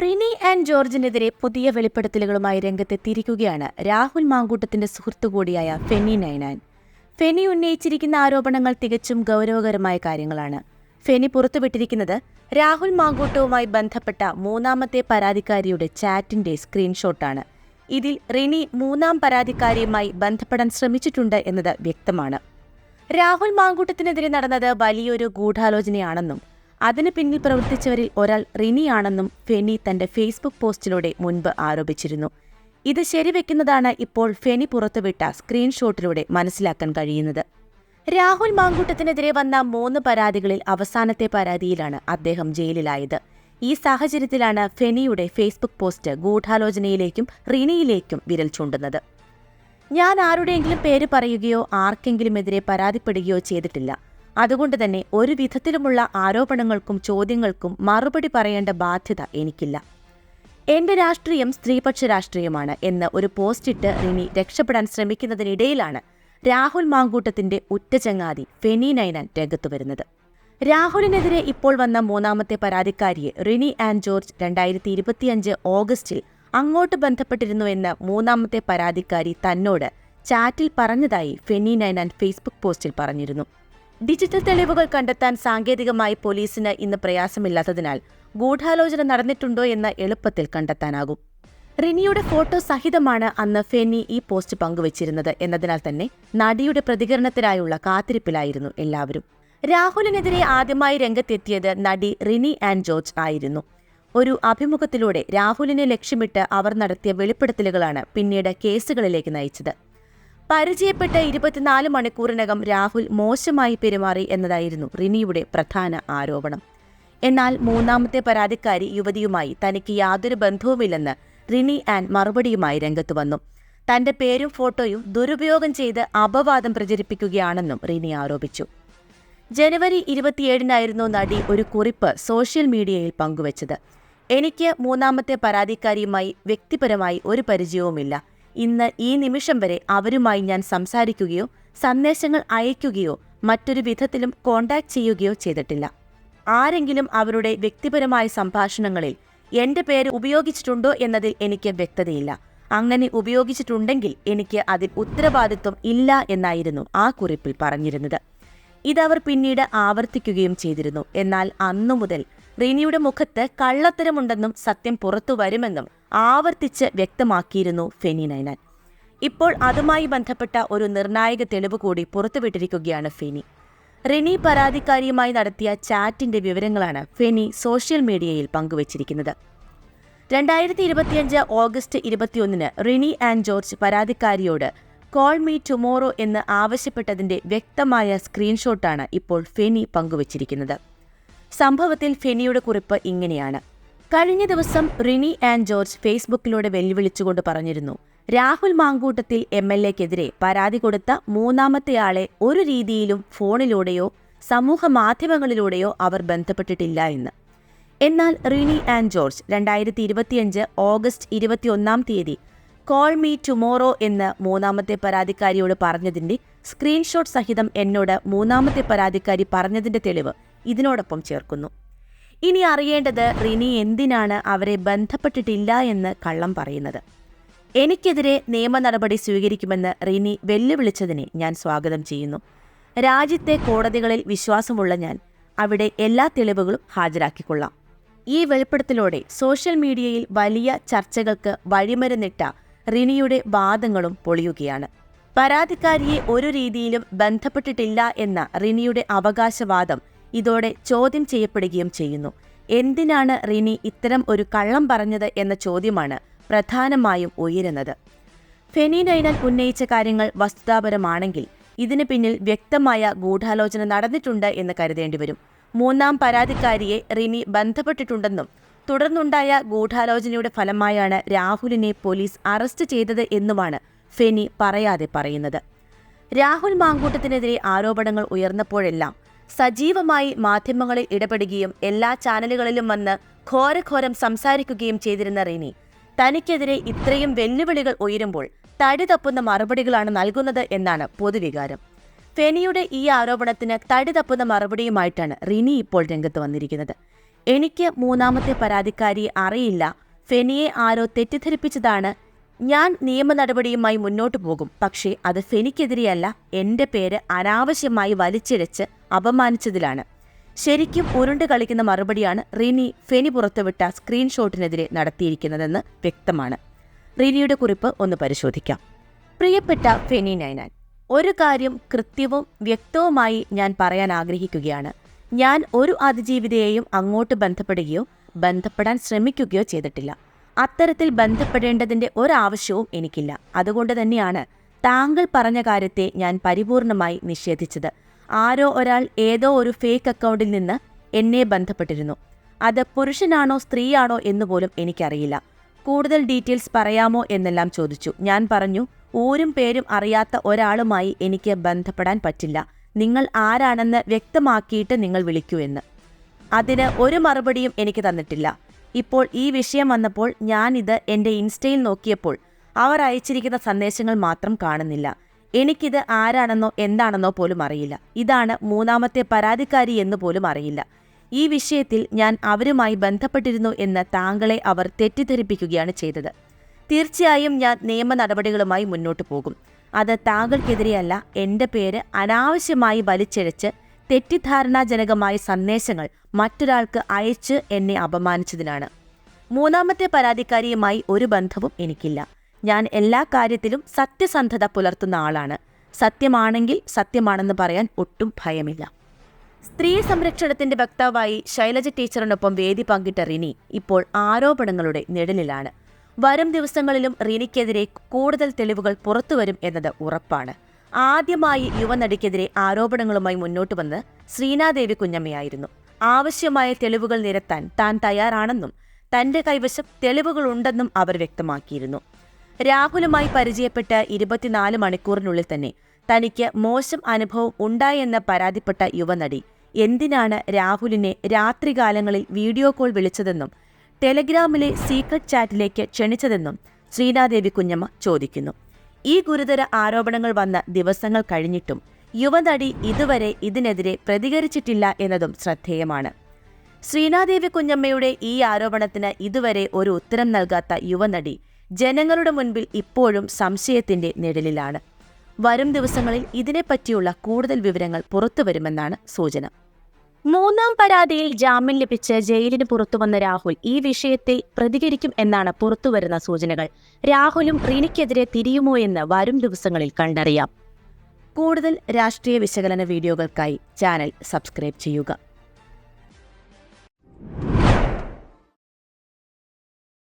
Rini and ജോർജിനെതിരെ പുതിയ വെളിപ്പെടുത്തലുകളുമായി രംഗത്തെത്തിയിരിക്കുകയാണ് രാഹുൽ മാങ്കൂട്ടത്തിന്റെ സുഹൃത്തു കൂടിയായ ഫെനി നൈനാൻ. ഫെനി ഉന്നയിച്ചിരിക്കുന്ന ആരോപണങ്ങൾ തികച്ചും ഗൗരവകരമായ കാര്യങ്ങളാണ്. ഫെനി പുറത്തുവിട്ടിരിക്കുന്നത് രാഹുൽ മാങ്കൂട്ടവുമായി ബന്ധപ്പെട്ട മൂന്നാമത്തെ പരാതിക്കാരിയുടെ ചാറ്റിന്റെ സ്ക്രീൻഷോട്ടാണ്. ഇതിൽ റിനി മൂന്നാം പരാതിക്കാരിയുമായി ബന്ധപ്പെടാൻ ശ്രമിച്ചിട്ടുണ്ട് എന്നത് വ്യക്തമാണ്. രാഹുൽ മാങ്കൂട്ടത്തിനെതിരെ നടന്നത് വലിയൊരു ഗൂഢാലോചനയാണെന്നും അതിന് പിന്നിൽ പ്രവർത്തിച്ചവരിൽ ഒരാൾ റിനിയാണെന്നും ഫെനി തന്റെ ഫേസ്ബുക്ക് പോസ്റ്റിലൂടെ മുൻപ് ആരോപിച്ചിരുന്നു. ഇത് ശരിവെക്കുന്നതാണ് ഇപ്പോൾ ഫെനി പുറത്തുവിട്ട സ്ക്രീൻഷോട്ടിലൂടെ മനസ്സിലാക്കാൻ കഴിയുന്നത്. രാഹുൽ മാങ്കൂട്ടത്തിനെതിരെ വന്ന മൂന്ന് പരാതികളിൽ അവസാനത്തെ പരാതിയിലാണ് അദ്ദേഹം ജയിലിലായത്. ഈ സാഹചര്യത്തിലാണ് ഫെനിയുടെ ഫേസ്ബുക്ക് പോസ്റ്റ് ഗൂഢാലോചനയിലേക്കും റിനിയിലേക്കും വിരൽ ചൂണ്ടുന്നത്. ഞാൻ ആരുടെയെങ്കിലും പേര് പറയുകയോ ആർക്കെങ്കിലുമെതിരെ പരാതിപ്പെടുകയോ ചെയ്തിട്ടില്ല. അതുകൊണ്ട് തന്നെ ഒരു വിധത്തിലുമുള്ള ആരോപണങ്ങൾക്കും ചോദ്യങ്ങൾക്കും മറുപടി പറയേണ്ട ബാധ്യത എനിക്കില്ല. എന്റെ രാഷ്ട്രീയം സ്ത്രീപക്ഷ രാഷ്ട്രീയമാണ് എന്ന് ഒരു പോസ്റ്റിട്ട് റിനി രക്ഷപ്പെടാൻ ശ്രമിക്കുന്നതിനിടയിലാണ് രാഹുൽ മാങ്കൂട്ടത്തിന്റെ ഉറ്റചങ്ങാതി ഫെനി നൈനാൻ രംഗത്തു വരുന്നത്. രാഹുലിനെതിരെ ഇപ്പോൾ വന്ന മൂന്നാമത്തെ പരാതിക്കാരിയെ റിനി ആൻഡ് ജോർജ് രണ്ടായിരത്തി ഇരുപത്തിയഞ്ച് ഓഗസ്റ്റിൽ അങ്ങോട്ട് ബന്ധപ്പെട്ടിരുന്നു എന്ന് മൂന്നാമത്തെ പരാതിക്കാരി തന്നോട് ചാറ്റിൽ പറഞ്ഞതായി ഫെനി നൈനാൻ ഫേസ്ബുക്ക് പോസ്റ്റിൽ പറഞ്ഞിരുന്നു. ഡിജിറ്റൽ തെളിവുകൾ കണ്ടെത്താൻ സാങ്കേതികമായി പോലീസിന് ഇന്ന് പ്രയാസമില്ലാത്തതിനാൽ ഗൂഢാലോചന നടന്നിട്ടുണ്ടോ എന്ന് എളുപ്പത്തിൽ കണ്ടെത്താനാകും. റിനിയുടെ ഫോട്ടോ സഹിതമാണ് അന്ന് ഫെന്നി ഈ പോസ്റ്റ് പങ്കുവച്ചിരുന്നത് എന്നതിനാൽ തന്നെ നടിയുടെ പ്രതികരണത്തിനായുള്ള കാത്തിരിപ്പിലായിരുന്നു എല്ലാവരും. രാഹുലിനെതിരെ ആദ്യമായി രംഗത്തെത്തിയത് നടി റിനി ആൻഡ് ജോർജ് ആയിരുന്നു. ഒരു അഭിമുഖത്തിലൂടെ രാഹുലിനെ ലക്ഷ്യമിട്ട് അവർ നടത്തിയ വെളിപ്പെടുത്തലുകളാണ് പിന്നീട് കേസുകളിലേക്ക് നയിച്ചത്. പരിചയപ്പെട്ട ഇരുപത്തിനാല് മണിക്കൂറിനകം രാഹുൽ മോശമായി പെരുമാറി എന്നതായിരുന്നു റിനിയുടെ പ്രധാന ആരോപണം. എന്നാൽ മൂന്നാമത്തെ പരാതിക്കാരി യുവതിയുമായി തനിക്ക് യാതൊരു ബന്ധവുമില്ലെന്ന് റിനി ആൻ മറുപടിയുമായി രംഗത്ത് വന്നു. തന്റെ പേരും ഫോട്ടോയും ദുരുപയോഗം ചെയ്ത് അപവാദം പ്രചരിപ്പിക്കുകയാണെന്നും റിനി ആരോപിച്ചു. ജനുവരി ഇരുപത്തിയേഴിനായിരുന്നു നടി ഒരു കുറിപ്പ് സോഷ്യൽ മീഡിയയിൽ പങ്കുവച്ചത്. എനിക്ക് മൂന്നാമത്തെ പരാതിക്കാരിയുമായി വ്യക്തിപരമായി ഒരു പരിചയവുമില്ല. ഇന്ന് ഈ നിമിഷം വരെ അവരുമായി ഞാൻ സംസാരിക്കുകയോ സന്ദേശങ്ങൾ അയയ്ക്കുകയോ മറ്റൊരു വിധത്തിലും കോണ്ടാക്ട് ചെയ്യുകയോ ചെയ്തിട്ടില്ല. ആരെങ്കിലും അവരുടെ വ്യക്തിപരമായ സംഭാഷണങ്ങളിൽ എന്റെ പേര് ഉപയോഗിച്ചിട്ടുണ്ടോ എന്നതിൽ എനിക്ക് വ്യക്തതയില്ല. അങ്ങനെ ഉപയോഗിച്ചിട്ടുണ്ടെങ്കിൽ എനിക്ക് അതിൽ ഉത്തരവാദിത്വം ഇല്ല എന്നായിരുന്നു ആ കുറിപ്പിൽ പറഞ്ഞിരുന്നത്. ഇതവർ പിന്നീട് ആവർത്തിക്കുകയും ചെയ്തിരുന്നു. എന്നാൽ അന്നു മുതൽ റിനിയുടെ മുഖത്ത് കള്ളത്തരമുണ്ടെന്നും സത്യം പുറത്തു വരുമെന്നും ആവർത്തിച്ച് വ്യക്തമാക്കിയിരുന്നു ഫെനി നൈനാൻ. ഇപ്പോൾ അതുമായി ബന്ധപ്പെട്ട ഒരു നിർണായക തെളിവ് കൂടി പുറത്തുവിട്ടിരിക്കുകയാണ് ഫെനി റിനി പരാതിക്കാരിയുമായി നടത്തിയ ചാറ്റിന്റെ വിവരങ്ങളാണ് ഫെനി സോഷ്യൽ മീഡിയയിൽ പങ്കുവച്ചിരിക്കുന്നത്. രണ്ടായിരത്തി ഇരുപത്തിയഞ്ച് ഓഗസ്റ്റ് ഇരുപത്തിയൊന്നിന് റിനി ആൻഡ് ജോർജ് പരാതിക്കാരിയോട് കോൾ മീ ടുമോറോ എന്ന് ആവശ്യപ്പെട്ടതിന്റെ വ്യക്തമായ സ്ക്രീൻഷോട്ടാണ് ഇപ്പോൾ ഫെനി പങ്കുവച്ചിരിക്കുന്നത്. സംഭവത്തിൽ ഫെനിയുടെ കുറിപ്പ് ഇങ്ങനെയാണ്. കഴിഞ്ഞ ദിവസം റിനി ആൻഡ് ജോർജ് ഫേസ്ബുക്കിലൂടെ വെല്ലുവിളിച്ചുകൊണ്ട് പറഞ്ഞിരുന്നു രാഹുൽ മാങ്കൂട്ടത്തിൽ എം എൽ എക്കെതിരെ പരാതി കൊടുത്ത മൂന്നാമത്തെയാളെ ഒരു രീതിയിലും ഫോണിലൂടെയോ സമൂഹ മാധ്യമങ്ങളിലൂടെയോ അവർ ബന്ധപ്പെട്ടിട്ടില്ല എന്ന്. എന്നാൽ റിനി ആൻഡ് ജോർജ് രണ്ടായിരത്തി ഇരുപത്തിയഞ്ച് ഓഗസ്റ്റ് ഇരുപത്തിയൊന്നാം തീയതി കോൾ മീ ടുമോറോ എന്ന് മൂന്നാമത്തെ പരാതിക്കാരിയോട് പറഞ്ഞതിന്റെ സ്ക്രീൻഷോട്ട് സഹിതം എന്നോട് മൂന്നാമത്തെ പരാതിക്കാരി പറഞ്ഞതിന്റെ തെളിവ് ഇതിനോടൊപ്പം ചേർക്കുന്നു. ഇനി അറിയേണ്ടത് റിനി എന്തിനാണ് അവരെ ബന്ധപ്പെട്ടിട്ടില്ല എന്ന് കള്ളം പറയുന്നത്. എനിക്കെതിരെ നിയമ നടപടി സ്വീകരിക്കുമെന്ന് റിനി വെല്ലുവിളിച്ചതിനെ ഞാൻ സ്വാഗതം ചെയ്യുന്നു. രാജ്യത്തെ കോടതികളിൽ വിശ്വാസമുള്ള ഞാൻ അവിടെ എല്ലാ തെളിവുകളും ഹാജരാക്കിക്കൊള്ളാം. ഈ വെളിപ്പെടുത്തലോടെ സോഷ്യൽ മീഡിയയിൽ വലിയ ചർച്ചകൾക്ക് വഴിമരുന്നിട്ട റിനിയുടെ വാദങ്ങളും പൊളിയുകയാണ്. പരാതിക്കാരിയെ ഒരു രീതിയിലും ബന്ധപ്പെട്ടിട്ടില്ല എന്ന റിനിയുടെ അവകാശവാദം ഇതോടെ ചോദ്യം ചെയ്യപ്പെടുകയും ചെയ്യുന്നു. എന്തിനാണ് റിനി ഇത്തരം ഒരു കള്ളം പറഞ്ഞത് എന്ന ചോദ്യമാണ് പ്രധാനമായും ഉയരുന്നത്. ഫെനി നൈനൻ ഉന്നയിച്ച കാര്യങ്ങൾ വസ്തുതാപരമാണെങ്കിൽ ഇതിന് പിന്നിൽ വ്യക്തമായ ഗൂഢാലോചന നടന്നിട്ടുണ്ട് എന്ന് കരുതേണ്ടി വരും. മൂന്നാം പരാതിക്കാരിയെ റിനി ബന്ധപ്പെട്ടിട്ടുണ്ടെന്നും തുടർന്നുണ്ടായ ഗൂഢാലോചനയുടെ ഫലമായാണ് രാഹുലിനെ പോലീസ് അറസ്റ്റ് ചെയ്തത് എന്നുമാണ് ഫെനി പറയാതെ പറയുന്നത്. രാഹുൽ മാങ്കൂട്ടത്തിനെതിരെ ആരോപണങ്ങൾ ഉയർന്നപ്പോഴെല്ലാം സജീവമായി മാധ്യമങ്ങളിൽ ഇടപെടുകയും എല്ലാ ചാനലുകളിലും വന്ന് ഘോരഘോരം സംസാരിക്കുകയും ചെയ്തിരുന്ന റെനി തനിക്കെതിരെ ഇത്രയും വെല്ലുവിളികൾ ഉയരുമ്പോൾ തടി തപ്പുന്ന മറുപടികളാണ് നൽകുന്നത് എന്നാണ് പൊതുവികാരം. ഫെനിയുടെ ഈ ആരോപണത്തിന് തടി തപ്പുന്ന മറുപടിയുമായിട്ടാണ് റിനി ഇപ്പോൾ രംഗത്ത് വന്നിരിക്കുന്നത്. എനിക്ക് മൂന്നാമത്തെ പരാതിക്കാരിയെ അറിയില്ല. ഫെനിയെ ആരോ തെറ്റിദ്ധരിപ്പിച്ചതാണ് ഞാൻ നിയമ നടപടിയുമായി മുന്നോട്ടു പോകും. പക്ഷേ അത് ഫെനിക്കെതിരെയല്ല. എന്റെ പേര് അനാവശ്യമായി വലിച്ചിഴച്ച് അപമാനിച്ചതിലാണ്. ശരിക്കും ഉരുണ്ട് കളിക്കുന്ന മറുപടിയാണ് റിനി ഫെനി പുറത്തുവിട്ട സ്ക്രീൻഷോട്ടിനെതിരെ നടത്തിയിരിക്കുന്നതെന്ന് വ്യക്തമാണ്. റിനിയുടെ കുറിപ്പ് ഒന്ന് പരിശോധിക്കാം. പ്രിയപ്പെട്ട ഫെനി നൈനാൻ ഒരു കാര്യം കൃത്യവും വ്യക്തവുമായി ഞാൻ പറയാൻ ആഗ്രഹിക്കുകയാണ്. ഞാൻ ഒരു അതിജീവിതയെയും അങ്ങോട്ട് ബന്ധപ്പെടുകയോ ബന്ധപ്പെടാൻ ശ്രമിക്കുകയോ ചെയ്തിട്ടില്ല. അത്തരത്തിൽ ബന്ധപ്പെടേണ്ടതിന്റെ ഒരാവശ്യവും എനിക്കില്ല. അതുകൊണ്ട് തന്നെയാണ് താങ്കൾ പറഞ്ഞ കാര്യത്തെ ഞാൻ പരിപൂർണമായി നിഷേധിച്ചത്. ആരോ ഒരാൾ ഏതോ ഒരു ഫേക്ക് അക്കൗണ്ടിൽ നിന്ന് എന്നെ ബന്ധപ്പെട്ടിരുന്നു. അത് പുരുഷനാണോ സ്ത്രീയാണോ എന്ന് പോലും എനിക്കറിയില്ല. കൂടുതൽ ഡീറ്റെയിൽസ് പറയാമോ എന്നെല്ലാം ചോദിച്ചു. ഞാൻ പറഞ്ഞു ഊരും പേരും അറിയാത്ത ഒരാളുമായി എനിക്ക് ബന്ധപ്പെടാൻ പറ്റില്ല. നിങ്ങൾ ആരാണെന്ന് വ്യക്തമാക്കിയിട്ട് നിങ്ങൾ വിളിക്കൂ എന്ന്. അതിന് ഒരു മറുപടിയും എനിക്ക് തന്നിട്ടില്ല. ഇപ്പോൾ ഈ വിഷയം വന്നപ്പോൾ ഞാനിത് എന്റെ ഇൻസ്റ്റയിൽ നോക്കിയപ്പോൾ അവർ അയച്ചിരിക്കുന്ന സന്ദേശങ്ങൾ മാത്രം കാണുന്നില്ല. എനിക്കിത് ആരാണെന്നോ എന്താണെന്നോ പോലും അറിയില്ല. ഇതാണ് മൂന്നാമത്തെ പരാതിക്കാരി എന്ന് പോലും അറിയില്ല. ഈ വിഷയത്തിൽ ഞാൻ അവരുമായി ബന്ധപ്പെട്ടിരുന്നു എന്ന് താങ്കളെ അവർ തെറ്റിദ്ധരിപ്പിക്കുകയാണ് ചെയ്തത്. തീർച്ചയായും ഞാൻ നിയമ നടപടികളുമായി മുന്നോട്ടു പോകും. അത് താങ്കൾക്കെതിരെയല്ല എന്റെ പേര് അനാവശ്യമായി വലിച്ചിഴച്ച് തെറ്റിദ്ധാരണാജനകമായ സന്ദേശങ്ങൾ മറ്റൊരാൾക്ക് അയച്ച് എന്നെ അപമാനിച്ചതിനാണ്. മൂന്നാമത്തെ പരാതിക്കാരിയുമായി ഒരു ബന്ധവും എനിക്കില്ല. ഞാൻ എല്ലാ കാര്യത്തിലും സത്യസന്ധത പുലർത്തുന്ന ആളാണ്. സത്യമാണെങ്കിൽ സത്യമാണെന്ന് പറയാൻ ഒട്ടും ഭയമില്ല. സ്ത്രീ സംരക്ഷണത്തിന്റെ വക്താവായി ശൈലജ ടീച്ചറിനൊപ്പം വേദി പങ്കിട്ട റിനി ഇപ്പോൾ ആരോപണങ്ങളുടെ നിഴലിലാണ്. വരും ദിവസങ്ങളിലും റിനിക്കെതിരെ കൂടുതൽ തെളിവുകൾ പുറത്തുവരും എന്നത് ഉറപ്പാണ്. ആദ്യമായി യുവനടിക്കെതിരെ ആരോപണങ്ങളുമായി മുന്നോട്ട് വന്ന് ശ്രീനാദേവി കുഞ്ഞമ്മയായിരുന്നു. ആവശ്യമായ തെളിവുകൾ നിരത്താൻ താൻ തയ്യാറാണെന്നും തന്റെ കൈവശം തെളിവുകളുണ്ടെന്നും അവർ വ്യക്തമാക്കിയിരുന്നു. രാഹുലുമായി പരിചയപ്പെട്ട ഇരുപത്തിനാല് മണിക്കൂറിനുള്ളിൽ തന്നെ തനിക്ക് മോശം അനുഭവം ഉണ്ടായെന്ന് പരാതിപ്പെട്ട യുവനടി എന്തിനാണ് രാഹുലിനെ രാത്രികാലങ്ങളിൽ വീഡിയോ കോൾ വിളിച്ചതെന്നും ടെലഗ്രാമിലെ സീക്രട്ട് ചാറ്റിലേക്ക് ക്ഷണിച്ചതെന്നും ശ്രീനാദേവി കുഞ്ഞമ്മ ചോദിക്കുന്നു. ഈ ഗുരുതര ആരോപണങ്ങൾ വന്ന ദിവസങ്ങൾ കഴിഞ്ഞിട്ടും യുവനടി ഇതുവരെ ഇതിനെതിരെ പ്രതികരിച്ചിട്ടില്ല എന്നതും ശ്രദ്ധേയമാണ്. ശ്രീനാദേവി കുഞ്ഞമ്മയുടെ ഈ ആരോപണത്തിന് ഇതുവരെ ഒരു ഉത്തരം നൽകാത്ത യുവനടി ജനങ്ങളുടെ മുൻപിൽ ഇപ്പോഴും സംശയത്തിന്റെ നിഴലിലാണ്. വരും ദിവസങ്ങളിൽ ഇതിനെപ്പറ്റിയുള്ള കൂടുതൽ വിവരങ്ങൾ പുറത്തുവരുമെന്നാണ് സൂചന. മൂന്നാം പരാതിയിൽ ജാമ്യം ലഭിച്ച് ജയിലിന് പുറത്തുവന്ന രാഹുൽ ഈ വിഷയത്തിൽ പ്രതികരിക്കും എന്നാണ് പുറത്തുവരുന്ന സൂചനകൾ. രാഹുലും റീനയ്ക്കെതിരെ തിരിയുമോ എന്ന് വരും ദിവസങ്ങളിൽ കണ്ടറിയാം. കൂടുതൽ രാഷ്ട്രീയ വിശകലന വീഡിയോകൾക്കായി ചാനൽ സബ്സ്ക്രൈബ് ചെയ്യുക.